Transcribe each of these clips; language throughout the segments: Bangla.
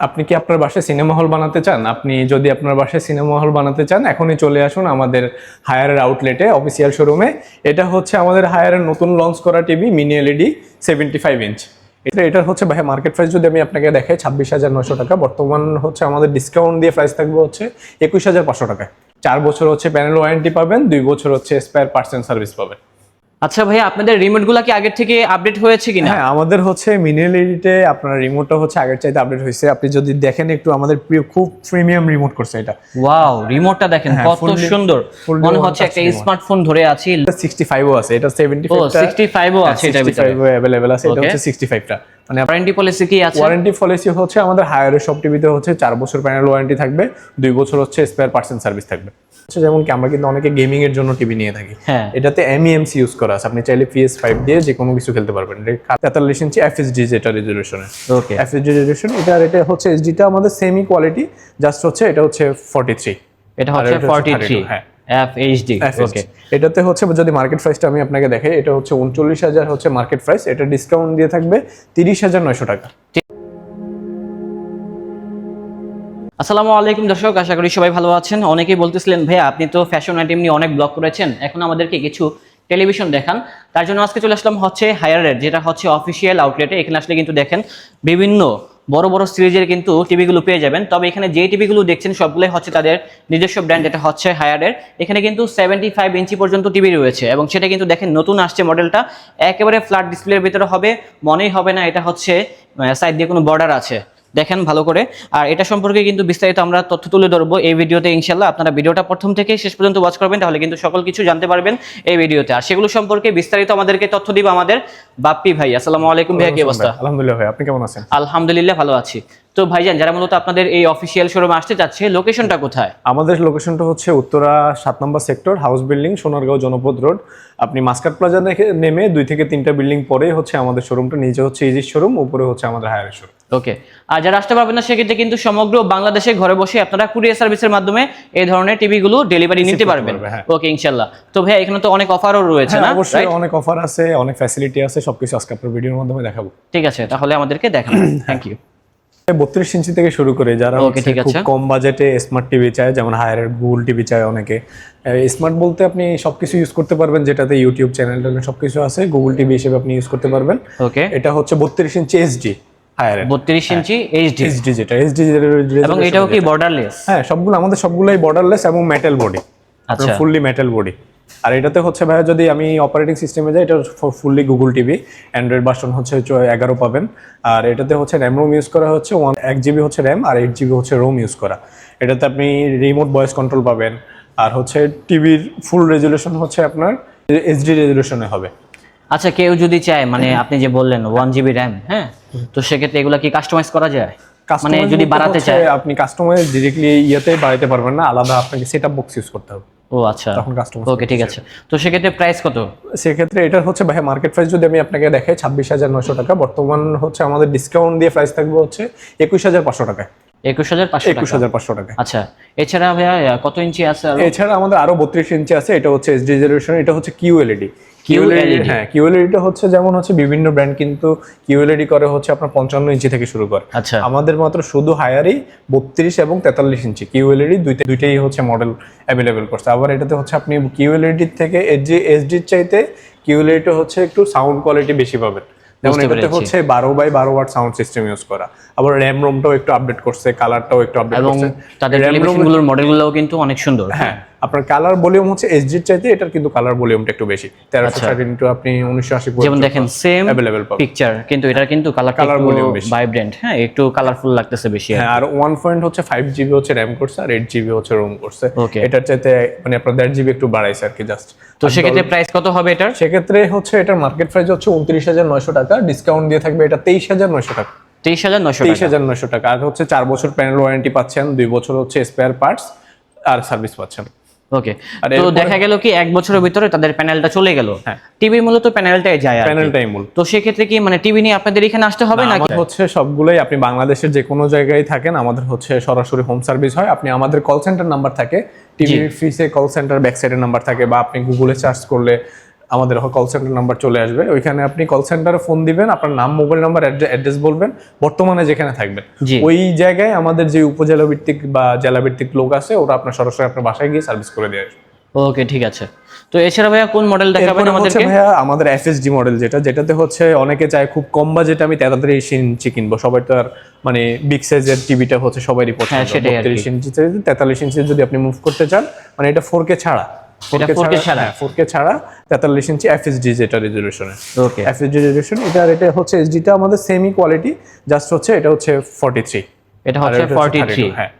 আপনি কি আপনার বাসায় সিনেমা হল বানাতে চান? আপনি যদি আপনার বাসায় সিনেমা হল বানাতে চান, এখনই চলে আসুন আমাদের হায়ারের আউটলেটে অফিসিয়াল শোরুমে এটা হচ্ছে আমাদের হায়ারের নতুন লঞ্চ করা TV mini LED seventy five inch এটা এটা হচ্ছে ভাই মার্কেট প্রাইস যদি আমি আপনাকে দেখাই, ছাব্বিশ হাজার নশো টাকা। বর্তমান হচ্ছে আমাদের ডিসকাউন্ট দিয়ে প্রাইস থাকবে হচ্ছে একুশ হাজার পাঁচশো টাকা চার বছর হচ্ছে প্যানেল ওয়ারেন্টি পাবেন, দুই বছর হচ্ছে স্পেয়ার পার্সেন্ট সার্ভিস পাবেন। আচ্ছা ভাই আপনাদের রিমোটগুলো কি আগের থেকে আপডেট হয়েছে কিনা? হ্যাঁ আমাদের হচ্ছে মিনিয়াল এডিটে আপনার রিমোটটা হচ্ছে আগের চাইতে আপডেট হয়েছে। আপনি যদি দেখেন একটু আমাদের খুব প্রিমিয়াম রিমোট করছে এটা। ওয়াও রিমোটটা দেখেন হ্যাঁ, কত সুন্দর। মনে হচ্ছে একটা স্মার্টফোন ধরে আছে। এটা সিক্সটি ফাইভও আছে এটা সেভেন্টি ও সিক্সটি ফাইভও আছে এটার ভিতরে। अवेलेबल আছে এটা. হচ্ছে ফাইভটা মানে ওয়ারেন্টি পলিসি কি আছে? ওয়ারেন্টি পলিসি হচ্ছে আমাদের হায়ারের সব টিভিতে হচ্ছে চার বছর প্যানেল ওয়ারেন্টি থাকবে দুই বছর হচ্ছে স্পেয়ার পার্সেন্ট সার্ভিস থাকবে। যেমন কি আমরা কিন্তু অনেকে গেমিং এর জন্য টিভি নিয়ে থাকি। হ্যাঁ। এটাতে এমইএমসি ইউজ করা আছে। আপনি চাইলে পিএস ফাইভ দিয়ে যে কোনো কিছু খেলতে পারবেন। তেতাল্লিশ ইঞ্চি এফএসডি যেটা রেজলিউশনের ওকে এফএসডি রেজলিউশন এটা এটা হচ্ছে এইচডিটা আমাদের সেমি কোয়ালিটি জাস্ট হচ্ছে এটা হচ্ছে ফর্টি থ্রি এটা হচ্ছে 43 32, হ্যাঁ। এফ এইচডি ওকে এটাতে হচ্ছে যদি মার্কেট প্রাইসটা আমি আপনাকে দেখাই এটা হচ্ছে উনচল্লিশ হাজার হচ্ছে মার্কেট প্রাইস এটা ডিসকাউন্ট দিয়ে থাকবে তিরিশ হাজার নয়শো টাকা। আসসালামু আলাইকুম দর্শক আশা করি সবাই ভালো আছেন। অনেকেই বলতেছিলেন ভাইয়া আপনি তো ফ্যাশন আইটেম নিয়ে অনেক ব্লগ করেছেন এখন আমাদেরকে কিছু টেলিভিশন দেখান। তার জন্য আজকে চলে আসলাম হচ্ছে হায়ারের যেটা হচ্ছে অফিসিয়াল আউটলেটে এখানে আসলে কিন্তু দেখেন বিভিন্ন বড় বড় সিরিজের কিন্তু টিভিগুলো পেয়ে যাবেন। তবে এখানে যে টিভিগুলো দেখছেন, সবগুলোই হচ্ছে তাদের নিজস্ব ব্র্যান্ড যেটা হচ্ছে হায়ারের এখানে কিন্তু সেভেন্টি ফাইভ ইঞ্চি পর্যন্ত টিভি রয়েছে এবং সেটা কিন্তু দেখেন নতুন আসছে মডেলটা একেবারে ফ্ল্যাট ডিসপ্লের ভিতরে হবে, মনেই হবে না, এটা হচ্ছে সাইড দিয়ে কোনো বর্ডার আছে। দেখেন ভালো করে। আর এটা সম্পর্কে কিন্তু বিস্তারিত আমরা তথ্য তুলে ধরবো এই ভিডিওতে ইনশাল্লাহ আপনারা ভিডিওটা প্রথম থেকে শেষ পর্যন্ত ওয়াচ করবেন তাহলে কিন্তু সকল কিছু জানতে পারবেন এই ভিডিওতে। আর সেগুলো সম্পর্কে বিস্তারিত আমাদেরকে তথ্য দিব আমাদের বাপ্পি ভাই। আসসালামু আলাইকুম ভাইয়া কি অবস্থা? আলহামদুলিল্লাহ ভাই আপনি কেমন আছেন? আলহামদুলিল্লাহ ভালো আছি। তো ভাইজান যারা মূলত আপনাদের এই অফিসিয়াল শোরুমে আসতে চাচ্ছে লোকেশনটা কোথায়? আমাদের লোকেশনটা হচ্ছে উত্তরা সাত নম্বর sector house building Sonargaon Janapath road আপনি মাস্কাট প্লাজা নেমে দুই থেকে তিনটা বিল্ডিং পরে হচ্ছে আমাদের শোরুমটা নিচে হচ্ছে ইজির শোরুম উপরে হচ্ছে আমাদের হায়ার শোরুম ওকে আর যারা আসতে পারবেন না সেক্ষেত্রে কিন্তু সমগ্র বাংলাদেশে ঘরে বসে আপনারা কুরিয়ার সার্ভিসের মাধ্যমে এই ধরনের টিভি গুলো ডেলিভারি নিতে পারবেন। পারবে, হ্যাঁ। ওকে ইনশাল্লাহ। তো ভাই এখানে তো অনেক অফারও রয়েছে না? হ্যাঁ, অবশ্যই অনেক অফার আছে অনেক ফ্যাসিলিটি আছে সবকিছু আজকে আপনার ভিডিওর মাধ্যমে দেখাবো। ঠিক আছে তাহলে আমাদেরকে দেখান। থ্যাংক ইউ বত্রিশ ইঞ্চি থেকে শুরু করে যারা খুব কম বাজেটে স্মার্ট টিভি চায় যেমন হায়ারের গুগল টিভি চায় অনেকে। স্মার্ট বলতে আপনি সবকিছু ইউজ করতে পারবেন যেটাতে ইউটিউব চ্যানেল সবকিছু আছে গুগল টিভি হিসেবে আপনি ইউজ করতে পারবেন। ওকে এটা হচ্ছে বত্রিশ ইঞ্চি এসডি হায়ারের বত্রিশ ইঞ্চি এইচডি এইচডি যেটা এইচডি এবং এটাও কি বর্ডারলেস হ্যাঁ সবগুলো আমাদের সবগুলোই বর্ডারলেস এবং মেটাল বডি আচ্ছা। ফুললি মেটাল বডি আর এটাতে হচ্ছে ভাইয়া যদি আমি অপারেটিং সিস্টেমে যাই এটা fully Google TV Android version হচ্ছে এগারো পাবেন। আর এটাতে হচ্ছে র্যাম রোম ইউজ করা হচ্ছে ওয়ান এক জিবি হচ্ছে র্যাম আর এইট জিবি হচ্ছে রোম ইউজ করা। এটাতে আপনি রিমোট ভয়েস কন্ট্রোল পাবেন। আর হচ্ছে টিভির ফুল রেজুলেশন হচ্ছে আপনার এইচডি রেজুলেশনে হবে। আচ্ছা কেউ যদি চায় মানে আপনি যে বললেন ওয়ান জিবি র্যাম হ্যাঁ? তো সেক্ষেত্রে এগুলো কি কাস্টমাইজ করা যায়? মানে যদি বাড়াতে চায়। আপনি কাস্টমাইজ ডিরেক্টলি ইয়েতে বাড়াতে পারবেন না আলাদা আপনাকে সেট আপ বক্স ইউজ করতে হবে। ও আচ্ছা। তখন কাস্টমার ওকে ঠিক আছে। তো সেক্ষেত্রে প্রাইস কত? সেক্ষেত্রে এটা হচ্ছে ভাই মার্কেট প্রাইস যদি আমি আপনাকে দেখাই ছাব্বিশ হাজার নয়শো টাকা। বর্তমান হচ্ছে আমাদের ডিসকাউন্ট দিয়ে প্রাইস থাকবে হচ্ছে একুশ হাজার পাঁচশো টাকা একুশ হাজার পাঁচশো একুশ হাজার পাঁচশো টাকা। আচ্ছা এছাড়া ভাইয়া কত ইঞ্চি আছে এছাড়া আমাদের আরও বত্রিশ ইঞ্চি আছে এটা হচ্ছে এসডি জেনারেশন এটা হচ্ছে কিউ এলইডি হ্যাঁ কিউ এলইডিটা হচ্ছে যেমন হচ্ছে বিভিন্ন ব্র্যান্ড কিন্তু কিউ এলইডি করে হচ্ছে আপনার পঞ্চান্ন ইঞ্চি থেকে শুরু করে। আচ্ছা। আমাদের মাত্র শুধু হায়ারই বত্রিশ এবং তেতাল্লিশ ইঞ্চি। কিউ এলইডি দুইটা দুইটাই হচ্ছে মডেল অ্যাভেলেবেল করছে। আবার এটাতে হচ্ছে আপনি কিউ এলইডির থেকে এসডি এসডির চাইতে কিউ এলইডিটা হচ্ছে একটু সাউন্ড কোয়ালিটি বেশি পাবেন। যেমন এটাতে হচ্ছে বারো বাই বারো ওয়াট সাউন্ড সিস্টেম ইউজ করা। আবার র্যাম রোমটাও একটু আপডেট করছে কালারটাও একটু আপডেট এবং করছে। তাদের র্যাম রোমগুলোর মডেলগুলোও কিন্তু অনেক সুন্দর। হ্যাঁ আপনার কালার ভলিউম হচ্ছে এইচডির চাইতে এটার কিন্তু কালার ভলিউমটা একটু বেশি। তেরোশো আচ্ছা। ষাট ইন্টু আপনি উনিশশো আশি যেমন দেখেন সেম অ্যাভেলেবেল পিকচার কিন্তু এটার কিন্তু Colour একটু volume বেশি। ভাইব্রেন্ট হ্যাঁ একটু কালারফুল লাগতেছে বেশি আর কি। হ্যাঁ আর ওয়ান পয়েন্ট হচ্ছে ফাইভ জিবি হচ্ছে র্যাম করছে আর এইট জিবি হচ্ছে রোম করছে এটার চাইতে মানে আপনার দেড় জিবি একটু বাড়াইছে আর কি জাস্ট তো সেক্ষেত্রে প্রাইস কত হবে এটার? সেক্ষেত্রে হচ্ছে এটার মার্কেট প্রাইস হচ্ছে উনত্রিশ হাজার নয়শো টাকা ডিসকাউন্ট দিয়ে থাকবে এটা তেইশ হাজার নয়শো টাকা। তেইশ হাজার নশো তেইশ হাজার নয়শো টাকা। আর হচ্ছে চার বছর প্যানেল ওয়ারেন্টি পাচ্ছেন দুই বছর হচ্ছে স্পেয়ার পার্টস আর সার্ভিস পাচ্ছেন। ওকে তো দেখা গেল কি এক বছরের ভিতরে তাদের প্যানেলটা চলে গেল। হ্যাঁ। টিভির মূলত প্যানেলটাই যায়। প্যানেলটাই মূল। তো সেক্ষেত্রে কি মানে টিভি নিয়ে আপনাদের এখানে আসতে হবে নাকি? হচ্ছে সবগুলোই আপনি বাংলাদেশের যে কোনো জায়গায় থাকেন আমাদের হচ্ছে সরাসরি হোম সার্ভিস হয়। আপনি আমাদের কল সেন্টার নাম্বার থাকে টিভি ফিসে কল সেন্টার ব্যাক সাইডের নাম্বার থাকে বা আপনি গুগলে সার্চ করলে আমাদের কল সেন্টার নাম্বার চলে আসবে। ওইখানে আপনি কল সেন্টারে ফোন দিবেন আপনার নাম মোবাইল নাম্বার অ্যাড্রেস বলবেন বর্তমানে যেখানে থাকবেন। ওই জায়গায় আমাদের যে উপজেলা ভিত্তিক বা জেলা ভিত্তিক লোক আছে ওরা আপনার সরাসরি আপনার বাসায় গিয়ে সার্ভিস করে দিয়ে আসবে। ওকে ঠিক আছে। তো এছাড়া ভাইয়া কোন মডেল দেখাবেন আমাদেরকে? ভাইয়া আমাদের এফএসডি মডেল যেটা যেটাতে হচ্ছে অনেকে চায় খুব কম বাজেটে আমি তাড়াতাড়ি ইঞ্চি কিনবো। সবাই তো আর মানে বিগ সাইজের টিভিটা হচ্ছে সবারই পছন্দ। হ্যাঁ, কি। বত্রিশ ইঞ্চি থেকে তেতাল্লিশ ইঞ্চি যদি আপনি মুভ করতে চান মানে এটা 4K ছাড়া? কে ছাড়া? তেতাল্লিশ ইঞ্চি এফএসডি যেটা রেজলিউশনে ওকে এফএসডি রেজলিউশন এটা এটা হচ্ছে এইচডিটা আমাদের সেমি কোয়ালিটি জাস্ট হচ্ছে এটা হচ্ছে ফর্টি থ্রি এটা হচ্ছে এটা হচ্ছে 43 32, হ্যাঁ।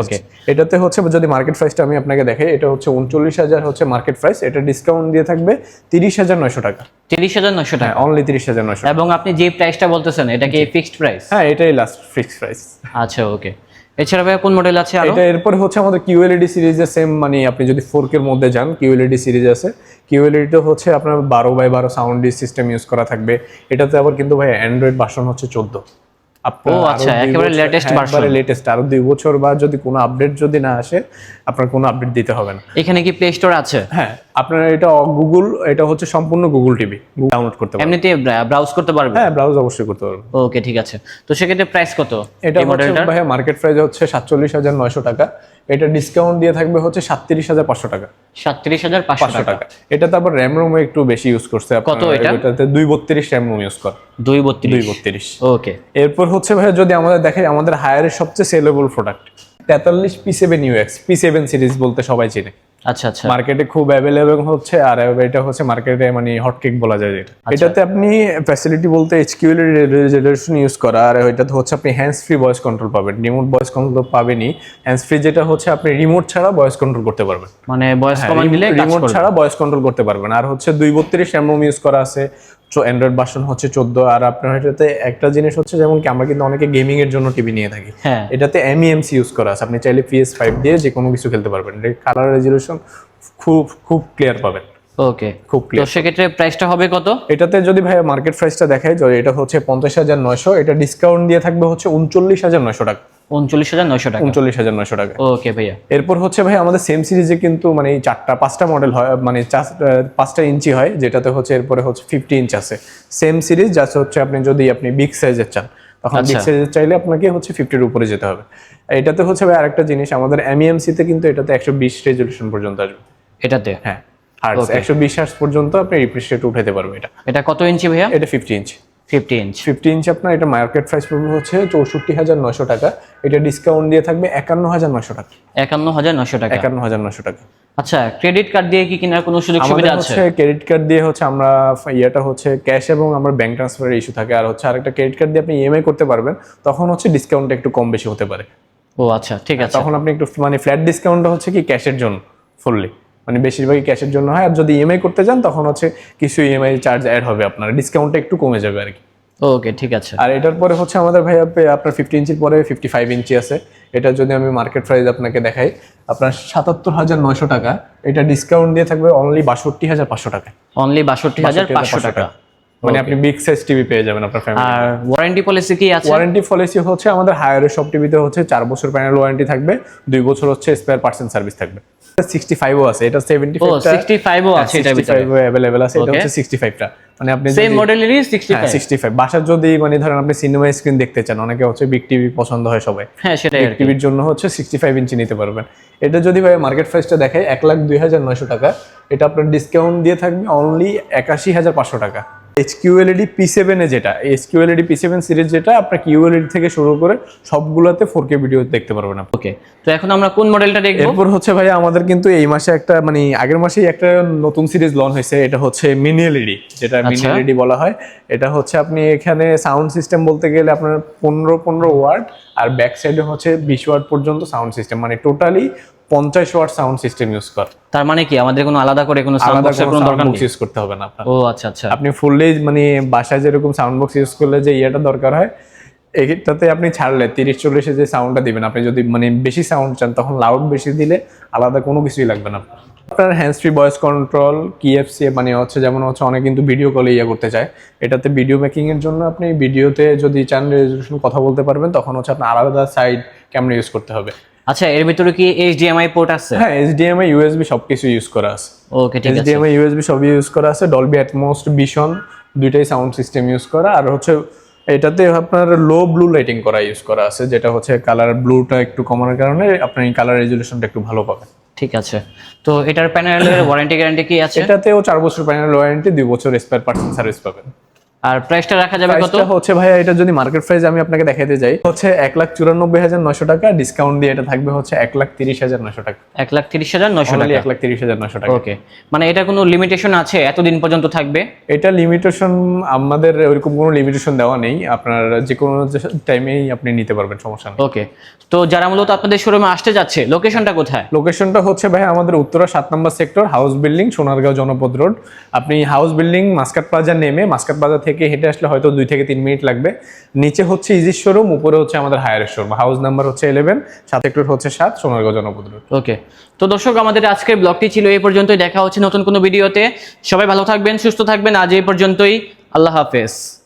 ওকে এটাতে হচ্ছে যদি মার্কেট প্রাইসটা আমি আপনাকে দেখাই এটা হচ্ছে উনচল্লিশ হাজার হচ্ছে মার্কেট প্রাইস এটা ডিসকাউন্ট দিয়ে থাকবে তিরিশ হাজার নয়শো টাকা। তিরিশ হাজার নশো টাকা? হ্যাঁ অনলি তিরিশ হাজার নয়শো এবং আপনি যে প্রাইসটা বলতেছেন এটা কি ফিক্সড প্রাইস হ্যাঁ এটাই লাস্ট ফিক্স প্রাইস আচ্ছা ওকে এছাড়া ভাইয়া কোন মডেল আছে এটা এরপরে হচ্ছে আমাদের কিউএলইডি সিরিজের সেম মানে আপনি যদি ফোরকের এর মধ্যে যান কিউএলইডি সিরিজ আছে। কিউএলইডিতে হচ্ছে আপনার বারো বাই বারো সাউন্ড সিস্টেম ইউজ করা থাকবে। এটাতে আবার কিন্তু ভাই অ্যান্ড্রয়েড বাসন হচ্ছে চোদ্দ। ও, আচ্ছা, একেবারে version। লেটেস্ট আরও দুই বছর বা যদি কোনো আপডেট যদি না আসে আপনার কোনো আপডেট দিতে হবে না। এখানে কি প্লে স্টোর আছে? হ্যাঁ আপনার এটা গুগল এটা হচ্ছে সম্পূর্ণ গুগল টিভি ডাউনলোড করতে পারবেন এমনিতে ব্রাউজ করতে পারবেন হ্যাঁ ব্রাউজ অবশ্যই করতে পারবেন ওকে ঠিক আছে। তো সেক্ষেত্রে প্রাইস কত? এটা মার্কেট প্রাইস হচ্ছে সাতচল্লিশ হাজার নয়শো টাকা। এটা ডিসকাউন্ট দিয়ে থাকবে হচ্ছে সাতত্রিশ হাজার পাঁচশো টাকা। সাতত্রিশ হাজার পাঁচশো টাকা। এটা তো আবার র্যাম রোম একটু বেশি ইউজ করছে। কত এটা? এটাতে দুই বত্রিশ র্যাম রোম ইউজ কর। দুই বত্রিশ। দুই বত্রিশ। বত্রিশ ওকে এরপর হচ্ছে ভাই যদি আমাদের দেখে আমাদের হায়ারের সবচেয়ে সেলেবল প্রোডাক্ট তেতাল্লিশ P seven UX P seven series বলতে সবাই চিনে। আচ্ছা আচ্ছা। মার্কেটে খুব অ্যাভেলেবল হচ্ছে আর এটা হচ্ছে মার্কেটে মানে হটকেক বলা যায় যেটা। আচ্ছা। এটাতে আপনি ফ্যাসিলিটি বলতে এইচকিউএল রেজলিউশন ইউজ করা আর এটাতে হচ্ছে আপনি হ্যান্ডস ফ্রি ভয়েস কন্ট্রোল পাবেন রিমোট ভয়েস কন্ট্রোল পাবেনই। হ্যান্ডস ফ্রি যেটা হচ্ছে আপনি রিমোট ছাড়া ভয়েস কন্ট্রোল করতে পারবেন। মানে বয়স কমান্ড দিলে রিমোট ছাড়া ভয়েস কন্ট্রোল করতে পারবেন। আর হচ্ছে দুই বত্রিশ এমএম ইউজ করা আছে। অ্যান্ড্রয়েড ভার্সন হচ্ছে চোদ্দ আর আপনার এটাতে একটা জিনিস হচ্ছে যেমন কি আমরা কিন্তু অনেকে গেমিং এর জন্য টিভি নিয়ে থাকি। হ্যাঁ। এটাতে এমইএমসি ইউজ করা আছে। আপনি চাইলে পিএস ফাইভ দিয়ে যে কোনো কিছু খেলতে পারবেন। কালার রেজলিউশন খুব খুব ক্লিয়ার পাবেন। ওকে। খুব তো ক্লিয়ার সেক্ষেত্রে প্রাইসটা হবে কত? এটাতে যদি ভাই মার্কেট প্রাইসটা দেখায় এটা হচ্ছে পঞ্চাশ হাজার নয়শো এটা ডিসকাউন্ট দিয়ে থাকবে হচ্ছে উনচল্লিশ হাজার নয়শো টাকা। উনচল্লিশ হাজার নয়শো টাকা। উনচল্লিশ হাজার নয়শো টাকা। ওকে ভাইয়া। এরপর হচ্ছে ভাই আমাদের সেম সিরিজে কিন্তু মানে চারটা পাঁচটা মডেল হয় মানে পাঁচটা ইঞ্চি হয় যেটাতে হচ্ছে এরপরে হচ্ছে ফিফটি ইঞ্চ আছে। সেম সিরিজ জাস্ট হচ্ছে আপনি যদি আপনি বিগ সাইজের চান তখন বিগ আচ্ছা। সাইজের চাইলে আপনাকে হচ্ছে ফিফটির উপরে যেতে হবে। এটাতে হচ্ছে ভাই আরেকটা জিনিস আমাদের এমইএমসি তে কিন্তু এটাতে একশো বিশ রেজলিউশন পর্যন্ত আসবে। এটাতে? হ্যাঁ হার্টস একশো বিশ হার্টস পর্যন্ত আপনি রিফ্রেশ রেট উঠাতে পারবে এটা। এটা কত ইঞ্চি ভাইয়া? এটা fifty inch fifty inch. Fifty inch আপনার এটা মার্কেট প্রাইস পড়বে হচ্ছে চৌষট্টি হাজার নয়শো টাকা। এটা ডিসকাউন্ট দিয়ে থাকবে একান্ন হাজার নয়শো টাকা। একান্ন হাজার নশো টাকা। একান্ন হাজার নয়শো টাকা। আচ্ছা ক্রেডিট কার্ড দিয়ে কি কেনার কোনো সুযোগ সুবিধা আছে? ক্রেডিট কার্ড দিয়ে হচ্ছে আমরা ইয়েটা হচ্ছে ক্যাশ এবং আমরা ব্যাংক ট্রান্সফারের ইস্যু থাকে। আর হচ্ছে আরেকটা ক্রেডিট কার্ড দিয়ে আপনি ইএমআই করতে পারবেন তখন হচ্ছে ডিসকাউন্টটা একটু কম বেশি হতে পারে। ও আচ্ছা ঠিক আছে। তখন আপনি একটু মানে ফ্ল্যাট ডিসকাউন্টটা হচ্ছে কি ক্যাশের জন্য ফুললি মানে বেশিরভাগই ক্যাশের জন্য হয়। আর যদি ইএমআই করতে যান তখন হচ্ছে কিছু ইএমআই চার্জ অ্যাড হবে আপনার। ডিসকাউন্টটা একটু কমে যাবে আর কি। ওকে ঠিক আছে। আর এটার পরে হচ্ছে আমাদের ভাই আপনার ফিফটি ইঞ্চির পরে ফিফটি ফাইভ ইঞ্চি আছে। এটা যদি আমি মার্কেট প্রাইস আপনাকে দেখাই আপনার সাতাত্তর হাজার নয়শো টাকা। এটা ডিসকাউন্ট দিয়ে থাকবে অনলি বাষট্টি হাজার পাঁচশো টাকা অনলি বাষট্টি হাজার পাঁচশো টাকা। মানে আপনি বিগ সাইজ টিভি পেয়ে যাবেন আপনার ফ্যামিলি আর ওয়ারেন্টি পলিসি কি আছে? ওয়ারেন্টি পলিসি হচ্ছে আমাদের হায়ারের সব টিভিতে হচ্ছে চার বছর প্যানেল ওয়ারেন্টি থাকবে দুই বছর হচ্ছে স্পেয়ার পার্সেন্ট সার্ভিস থাকবে। সিক্সটি ফাইভও আছে এটা সেভেন্টি ও সিক্সটি ফাইভও আছে এটার ভিতরে। আছে এটা. হচ্ছে সিক্সটি ফাইভটা মানে আপনি সেম মডেলেরই সিক্সটি ফাইভ সিক্সটি ফাইভ বাসার যদি মানে ধরেন আপনি সিনেমা স্ক্রিন দেখতে চান অনেকে হচ্ছে বিগ টিভি পছন্দ হয় সবাই। হ্যাঁ সেটাই কি। টিভির জন্য হচ্ছে সিক্সটি ফাইভ ইঞ্চি নিতে পারবেন। এটা যদি ভাই মার্কেট প্রাইসটা দেখায় এক লাখ দুই হাজার নয়শো টাকা এটা আপনার ডিসকাউন্ট দিয়ে থাকবে অনলি একাশি হাজার পাঁচশো টাকা। এইচ কিউএলইডি পি সেভেনে যেটা H QLED P seven series যেটা আপনার কিউএলইডি থেকে শুরু করে সবগুলোতে ফোর কে ভিডিও দেখতে পারবেন আপনি। ওকে তো এখন আমরা কোন মডেলটা দেখব? এরপর হচ্ছে ভাই আমাদের কিন্তু এই মাসে একটা মানে আগের মাসেই একটা নতুন সিরিজ লঞ্চ হয়েছে এটা হচ্ছে মিনি এলইডি যেটা মিনি আচ্ছা। এলইডি বলা হয়। এটা হচ্ছে আপনি এখানে সাউন্ড সিস্টেম বলতে গেলে আপনার পনেরো পনেরো ওয়ার্ড আর ব্যাক সাইডে হচ্ছে বিশ ওয়ার্ড পর্যন্ত সাউন্ড সিস্টেম মানে টোটালি পঞ্চাশ ওয়াট সাউন্ড সিস্টেম ইউজ কর। তার মানে কি? আমাদের কোনো আলাদা করে কোনো সাউন্ড বক্সের কোনো দরকার নেই? ইউজ করতে হবে না আপনার। ও আচ্ছা আচ্ছা। আপনি ফুললি মানে বাসায় যেরকম সাউন্ড বক্স ইউজ করলে যে ইয়েটা দরকার হয় এটাতে আপনি ছাড়লে তিরিশ চল্লিশে যে সাউন্ডটা দিবেন আপনি যদি মানে বেশি সাউন্ড চান তখন লাউড বেশি দিলে আলাদা কোনো কিছুই লাগবে না আপনার। আপনার হ্যান্ড ফ্রি ভয়েস কন্ট্রোল কিএফসি মানে হচ্ছে যেমন হচ্ছে অনেক কিন্তু ভিডিও কলে ইয়ে করতে চায়। এটাতে ভিডিও মেকিং এর জন্য আপনি ভিডিওতে যদি চান রেজলিউশন কথা বলতে পারবেন তখন হচ্ছে আপনার আলাদা সাইড ক্যামেরা ইউজ করতে হবে। আচ্ছা এর ভিতরে কি এইচডিএমআই পোর্ট আছে? হ্যাঁ এইচডিএমআই ইউএসবি সবকিছু ইউজ করা আছে। ওকে ঠিক আছে। এইচডিএমআই ইউএসবি সবই ইউজ করা আছে। ডলবি অ্যাটমোস্ট ভিশন দুইটাই সাউন্ড সিস্টেম ইউজ করা। আর হচ্ছে এটাতে আপনার লো ব্লু লাইটিং করা ইউজ করা আছে যেটা হচ্ছে কালার ব্লুটা একটু কমানোর কারণে আপনি কালার রেজুলেশনটা একটু ভালো পাবেন। ঠিক আছে। তো এটার প্যানেলের ওয়ারেন্টি গ্যারান্টি কি আছে? এটাতেও চার বছর প্যানেল ওয়ারেন্টি দুই বছর স্পেয়ার পার্টস সার্ভিস পাবেন। আর প্রাইসটা রাখা যাবে কত? হচ্ছে ভাইয়া এটা যদি মার্কেট প্রাইস আমি আপনাকে দেখাতে যাই হচ্ছে এক লাখ চুরানব্বই হাজার নশো টাকা ডিসকাউন্ট দিয়ে এটা থাকবে হচ্ছে এক লাখ তিরিশ হাজার নশো টাকা। এক লাখ তিরিশ হাজার নয়শো টাকা? এক লাখ তিরিশ হাজার নশো টাকা। ওকে মানে এটা কোনো লিমিটেশন আছে এতদিন পর্যন্ত থাকবে? এটা লিমিটেশন আমাদের ওইরকম কোনো লিমিটেশন দেওয়া নেই। আপনার যে কোনো টাইমেই আপনি নিতে পারবেন সমস্যা নেই। ওকে তো যারা মূলত আপনাদের শোরুমে আসতে যাচ্ছে লোকেশনটা কোথায়? লোকেশনটা হচ্ছে ভাই আমাদের উত্তরা সাত নম্বর sector house building Sonargaon Janapath road আপনি হাউস বিল্ডিং মাস্কাট প্লাজা নেমে মাস্কাট প্লাজা থেকে হেঁটে আসলে হয়তো দুই থেকে তিন মিনিট লাগবে। নিচে হচ্ছে ইজির শোরুম উপরে হচ্ছে আমাদের হায়ার শোরুম হাউস নাম্বার হচ্ছে ইলেভেন সাত সেক্টর হচ্ছে সাত, সোনারগাঁও জনপদ রোড ওকে তো দর্শক, আমাদের আজকের ব্লগটি ছিল এই পর্যন্তই। দেখা হচ্ছে নতুন কোনো ভিডিওতে সবাই ভালো থাকবেন, সুস্থ থাকবেন। আজ এই পর্যন্তই। আল্লাহ হাফেজ।